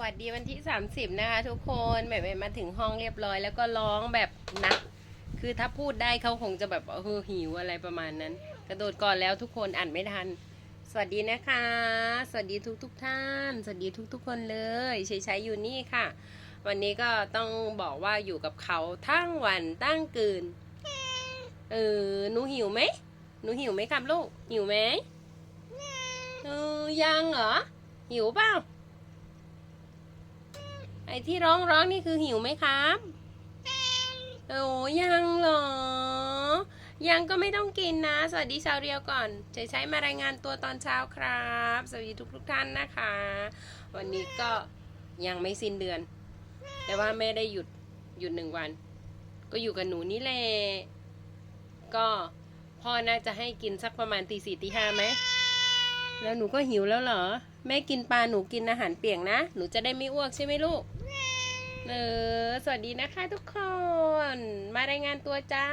วัสดีวันที่ 30 นะคะ ทุกคนแหม่มมาถึงห้องเรียบร้อย แล้วก็ร้องแบบหนัก คือถ้าพูดได้เขาคงจะแบบเออหิวอะไรประมาณนั้น กระโดดก่อนแล้วทุกคนอ่านไม่ทัน สวัสดีนะคะ สวัสดีทุกทุกๆท่าน สวัสดีทุกทุกๆคนเลยใช้ใช้อยู่นี่ค่ะ วันนี้ก็ต้องบอกว่าอยู่กับเขาทั้งวันตั้งคืนเออหนูหิวไหมหนูหิวไหมครับลูกหิวไหมเออยังเหรอหิวเปล่า อ้ที่ร้องร้องนี่คือหิวไหมครับโอ้ยังเหรอ ยังก็ไม่ต้องกินนะ สวัสดีชาวเรียวก่อนใจใช้มารายงานตัวตอนเช้าครับ สวัสดีทุกทุกท่านนะคะ วันนี้ก็ยังไม่สิ้นเดือน แต่ว่าไม่ได้หยุดหยุดหนึ่งวัน ก็อยู่กับหนูนี่แหละก็พ่อน่าจะให้กินสักประมาณตีสี่ตีห้าไหม แล้วหนูก็หิวแล้วเหรอ แม่กินปลาหนูกินอาหารเปียกนะ หนูจะได้ไม่อ้วกใช่ไหมลูกเออสวัสดีนะคะทุกคน มารายงานตัวจ้า